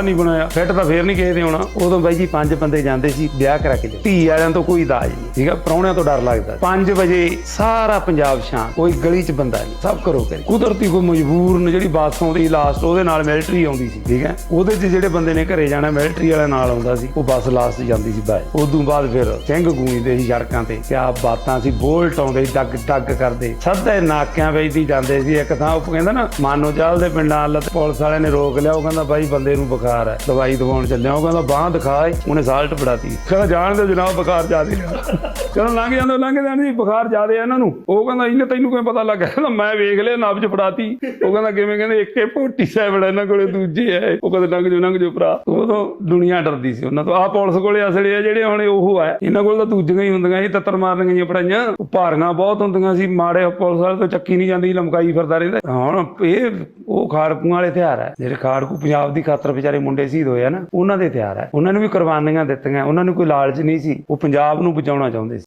ਰਾਹ ਨਹੀਂ ਬਣਾਇਆ। ਫਿੱਟ ਤਾਂ ਫੇਰ ਨਹੀਂ ਕਿਸੇ ਦੇ ਆਉਣਾ। ਉਦੋਂ ਬਾਈ ਜੀ ਪੰਜ ਬੰਦੇ ਜਾਂਦੇ ਸੀ ਵਿਆਹ ਕਰਾ ਕੇ ਧੀ ਵਾਲਿਆਂ ਤੋਂ ਕੋਈ ਦਾਜ ਨਹੀਂ। ਠੀਕ ਆ? ਪ੍ਰਾਹੁਣਿਆਂ ਤੋਂ ਡਰ ਲੱਗਦਾ 5 ਵਜੇ ਸਾਰਾ ਪੰਜਾਬ ਸ਼ਾਂਤ। ਕੋਈ ਗਲੀ 'ਚ ਬੰਦਾ ਨਹੀਂ। ਸਭ ਘਰੋਂ ਕਰੇ ਕੁਦਰਤੀ ਕੋਈ ਮਜਬੂਰ ਨੇ ਜਿਹੜੀ ਬੱਸ ਆਉਂਦੀ ਲਾਸਟ ਉਹਦੇ ਨਾਲ ਮਿਲਟਰੀ ਆਉਂਦੀ ਸੀ। ਠੀਕ ਹੈ ਉਹਦੇ 'ਚ ਜਿਹੜੇ ਬੰਦੇ ਨੇ ਘਰੇ ਜਾਣਾ ਮਿਲਟਰੀ ਵਾਲਾ ਨਾਲ ਆਉਂਦਾ ਸੀ। ਉਹ ਬੱਸ ਲਾਸਟ ਜਾਂਦੀ ਸੀ ਬਾਏ। ਉਦੋਂ ਬਾਅਦ ਫਿਰ ਸਿੰਘ ਗੂੰਜਦੇ ਸੀ ਸੜਕਾਂ ਤੇ। ਕਿਆ ਬਾਤਾਂ ਸੀ। ਬੋਲਟ ਆਉਂਦੇ ਸੀ, ਡੱਗ ਡੱਗ ਕਰਦੇ। ਸੱਦੇ ਨਾਕਿਆਂ ਵਿੱਚ ਦੀ ਜਾਂਦੇ ਸੀ। ਇੱਕ ਥਾਂ ਉਹ ਕਹਿੰਦਾ ਨਾ ਮਾਨੋ ਚਾਲ ਦੇ ਪਿੰਡਾਂ ਵੱਲ ਪੁਲਿਸ ਵਾਲਿਆਂ ਨੇ ਰੋਕ ਲਿਆ। ਉਹ ਕਹਿੰਦਾ ਬਾਈ ਬੰਦੇ ਨੂੰ ਬੁਖਾਰ ਹੈ। ਦਵਾਈ ਦਵਾਉਣ ਚੱਲਿਆ, ਉਹ ਕਹਿੰਦਾ ਬਾਹ ਦਿਖਾ, ਉਹਨੇ ਸਾਲਟ ਫੜਾਤੀ। ਕਹਿੰਦਾ ਜਾਣ ਜਾਣਦੇ ਜਨਾਬ ਬੁਖਾਰ ਜ਼ਿਆਦੇ ਆ। ਚਲੋ ਲੰਘ ਜਾਂਦੇ ਲੰਘ ਜਾਂਦੇ ਜੀ ਬੁਖਾਰ ਜ਼ਿਆਦੇ ਆ ਇਹਨਾਂ ਨੂੰ। ਉਹ ਕਹਿੰਦਾ, ਇਹਨੇ ਤੈਨੂੰ ਕਿਵੇਂ ਪਤਾ ਲੱਗਾ? ਕਹਿੰਦਾ, ਮੈਂ ਵੇਖ ਲਿਆ ਨਬਜ ਫੜਾਤੀ। ਉਹ ਕਹਿੰਦਾ, ਕਿਵੇਂ? ਕਹਿੰਦੇ ਇੱਕੇ ਪੋਟੀ ਸਾਹਿਬ ਇਹਨਾਂ ਕੋਲੇ, ਦੂਜੇ ਆ ਉਹ ਕਹਿੰਦੇ, ਲੰਘ ਜੋ ਲੰਘ ਜੋ ਭਰਾ। ਉਦੋਂ ਦੁਨੀਆ ਡਰਦੀ ਸੀ ਉਹਨਾਂ ਤੋਂ। ਆ ਪੁਲਿਸ ਕੋਲੇ ਅਸਲੇ ਆ ਜਿਹੜੇ ਹੁਣ ਉਹ ਆ। ਇਹਨਾਂ ਕੋਲ ਤਾਂ ਦੂਜੀਆਂ ਹੀ ਹੁੰਦੀਆਂ ਸੀ ਤੱਤਰ ਮਾਰਨ ਗਈਆਂ ਪੜਾਈਆਂ ਭਾਰੀਆਂ ਬਹੁਤ ਹੁੰਦੀਆਂ ਸੀ, ਮਾੜੇ ਪੁਲਿਸ ਵਾਲੇ ਤੋਂ ਚੱਕੀ ਨਹੀਂ ਜਾਂਦੀ, ਲਮਕਾਈ ਫਿਰਦਾ ਰਹਿੰਦਾ। ਹੁਣ ਇਹ, ਉਹ ਖਾੜਕੂਆਂ ਵਾਲੇ ਹਥਿਆਰ ਹੈ ਜਿਹੜੇ ਖਾੜਕੂ ਪੰਜਾਬ ਦੀ ਖਾਤਰ ਵਿਚਾਰੇ ਮੁੰਡੇ ਸ਼ਹੀਦ ਹੋਏ ਆ ਨਾ, ਉਹਨਾਂ ਦੇ ਹਥਿਆਰ ਹੈ ਉਹਨਾਂ ਨੂੰ ਵੀ ਕੁਰਬਾਨੀਆਂ ਦਿੱਤੀਆਂ, ਉਹਨਾਂ ਨੂੰ ਕੋਈ ਲਾਲਚ ਨਹੀਂ ਸੀ। ਉਹ ਪੰਜਾਬ ਨੂੰ ਬਚਾਉਣਾ ਚਾਹੁੰਦੇ ਸੀ।